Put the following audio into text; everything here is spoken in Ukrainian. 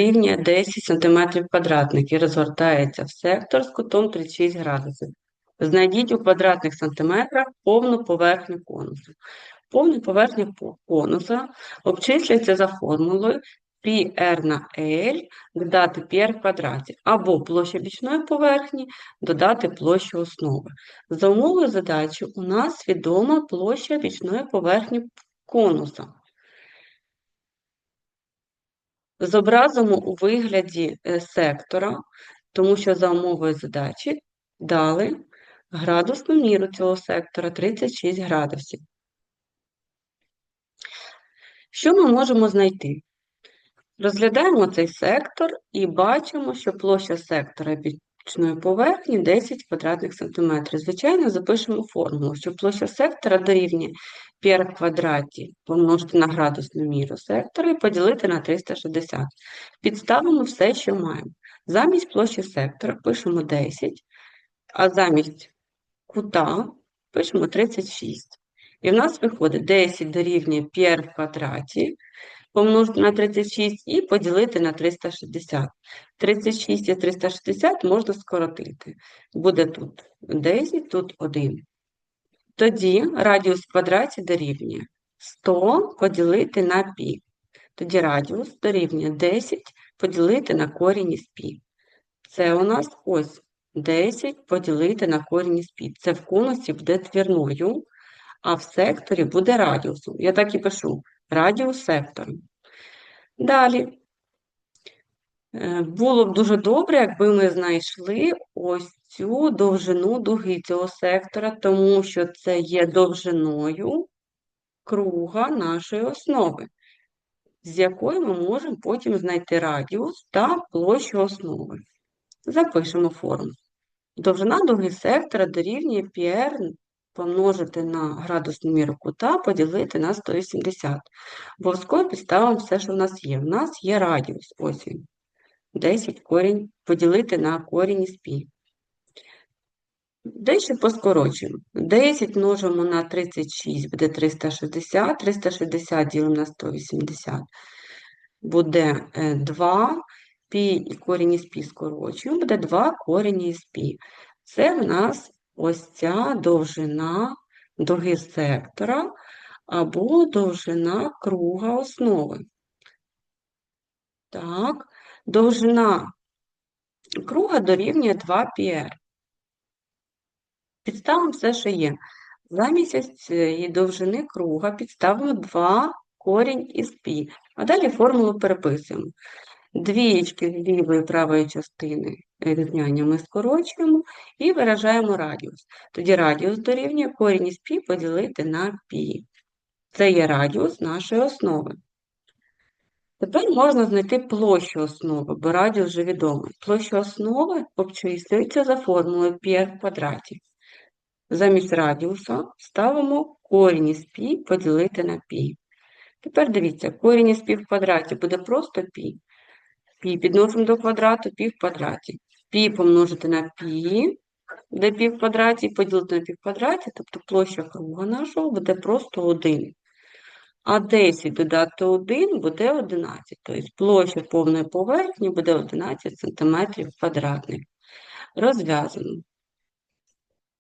рівня 10 см квадратних і розгортається в сектор з кутом 36 градусів. Знайдіть у квадратних сантиметрах повну поверхню конусу. Повна поверхня конуса обчислюється за формулою πr на L додати πr в квадраті, або площа бічної поверхні додати площу основи. За умовою задачі у нас відома площа бічної поверхні конуса. Зобразимо у вигляді е, сектора, тому що за умовою задачі дали градусну міру цього сектора 36 градусів. Що ми можемо знайти? Розглядаємо цей сектор і бачимо, що площа сектора бічної поверхні 10 квадратних сантиметрів. Звичайно, запишемо формулу, що площа сектора дорівнює πr в квадраті помножити на градусну міру сектора і поділити на 360. Підставимо все, що маємо. Замість площі сектора пишемо 10, а замість кута пишемо 36. І в нас виходить 10 дорівнює πr в квадраті помножити на 36 і поділити на 360. 36 і 360 можна скоротити. Буде тут 10, тут 1. Тоді радіус в квадраті дорівнює 100 поділити на пі. Тоді радіус дорівнює 10 поділити на корінь із пі. Це у нас ось 10 поділити на корінь із пі. Це в конусі буде твірною, а в секторі буде радіусом. Я так і пишу радіус сектору. Далі. Е, Було б дуже добре, якби ми знайшли ось цю довжину дуги цього сектора, тому що це є довжиною круга нашої основи, з якої ми можемо потім знайти радіус та площу основи. Запишемо форму. Довжина дуги сектора дорівнює πr помножити на градусну міру кута, поділити на 180. Обов'язково підставимо все, що в нас є. У нас є радіус, ось він. 10 корінь поділити на корінь із пі. Дещо поскорочуємо. 10 множимо на 36 буде 360, 360 ділимо на 180 буде 2, пі і корінь із пі скорочуємо, буде 2 корінь із пі. Це в нас ось ця довжина дуги сектора або довжина круга основи. Так, довжина круга дорівнює 2 πr. Підставимо все, що є. Замість цієї довжини круга підставимо 2 корінь із π. А далі формулу переписуємо. Двієчки з лівої правої частини рівняння ми скорочуємо і виражаємо радіус. Тоді радіус дорівнює корінь із π поділити на π. Це є радіус нашої основи. Тепер можна знайти площу основи, бо радіус вже відомий. Площа основи обчислюється за формулою πr в квадраті. Замість радіуса ставимо корінь із π поділити на π. Тепер дивіться, корінь із π в квадраті буде просто π. Пі підносимо до квадрату, пі в квадраті. Пі помножити на пі, де пі в квадраті, і поділити на пі в квадраті, тобто площа круга нашого буде просто 1. А 10 додати 1 буде 11. Тобто площа повної поверхні буде 11 см квадратних. Розв'язано.